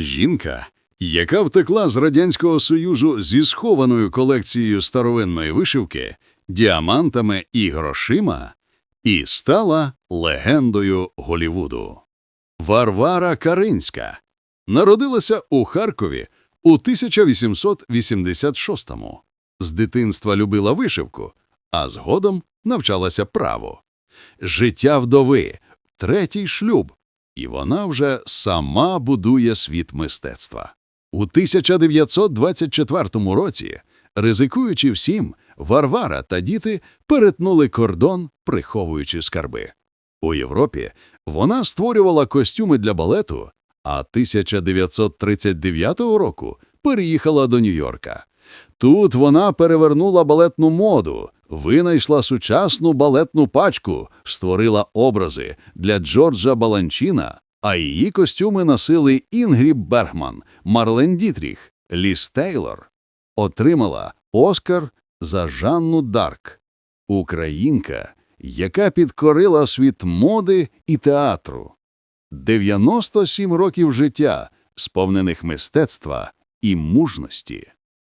Жінка, яка втекла з Радянського Союзу зі схованою колекцією старовинної вишивки, діамантами і грошима, і стала легендою Голівуду. Варвара Каринська народилася у Харкові у 1886-му. З дитинства любила вишивку, а згодом навчалася праву. Життя вдови, третій шлюб, і вона вже сама будує світ мистецтва. У 1924 році, ризикуючи всім, Варвара та діти перетнули кордон, приховуючи скарби. У Європі вона створювала костюми для балету, а 1939 року переїхала до Нью-Йорка. Тут вона перевернула балетну моду, винайшла сучасну балетну пачку, створила образи для Джорджа Баланчіна, а її костюми носили Інгріб Бергман, Марлен Дітріх, Ліс Тейлор. Отримала Оскар за Жанну Дарк. Українка, яка підкорила світ моди і театру. 97 років життя, сповнених мистецтва і мужності.